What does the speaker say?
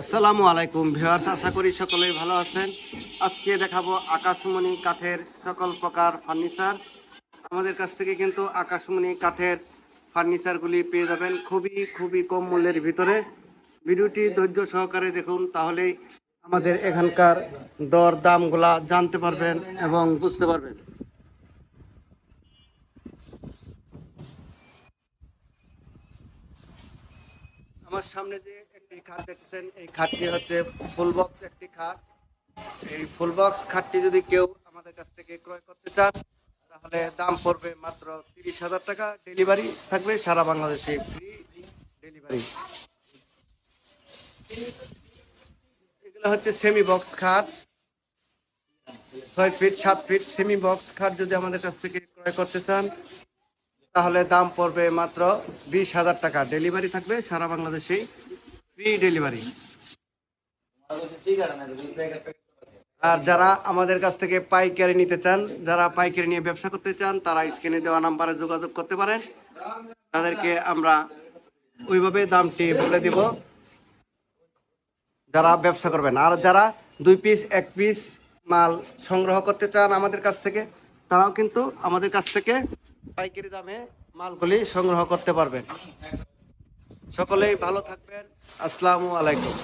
আসসালামু আলাইকুম ভিউয়ার্স, আশা করি সকলেই ভালো আছেন। আজকে দেখাবো আকাশমণি কাঠের সকল প্রকার ফার্নিচার। আমাদের কাছ থেকে কিন্তু আকাশমণি কাঠের ফার্নিচারগুলি পেয়ে যাবেন খুবই খুবই কম মূল্যের ভিতরে। ভিডিওটি ধৈর্য সহকারে দেখুন, তাহলেই আমাদের এখানকার দর দামগুলা জানতে পারবেন এবং বুঝতে পারবেন। আমার সামনে যে একটি খাট দেখছেন এই খাটটি হচ্ছে ফুল বক্স একটি খাট। এই ফুল বক্স খাটটি যদি কেউ আমাদের কাছ থেকে ক্রয় করতে চান, তাহলে দাম পড়বে মাত্র তিরিশ হাজার টাকা। ডেলিভারি থাকবে সারা বাংলাদেশে ফ্রি ডেলিভারি এগুলো হচ্ছে সেমি বক্স খাট। ছয় ফিট সাত ফিট সেমি বক্স খাট যদি আমাদের কাছ থেকে ক্রয় করতে চান তাহলে দাম পড়বে মাত্র বিশ হাজার টাকা। ডেলিভারি থাকবে সারা বাংলাদেশেই ফ্রি ডেলিভারি আর যারা আমাদের কাছ থেকে পাইকারি নিতে চান, যারা পাইকারি নিয়ে ব্যবসা করতে চান, তারা স্ক্রিনে দেওয়া নাম্বারে যোগাযোগ করতে পারেন। তাদেরকে আমরা ওইভাবে দামটি বলে দিব। যারা ব্যবসা করবেন, আর যারা দুই পিস এক পিস মাল সংগ্রহ করতে চান আমাদের কাছ থেকে, তারাও কিন্তু আমাদের কাছ থেকে পাইকারি দামে মালগুলি সংগ্রহ করতে পারবেন। সকলেই ভালো থাকবেন। আসসালামু আলাইকুম।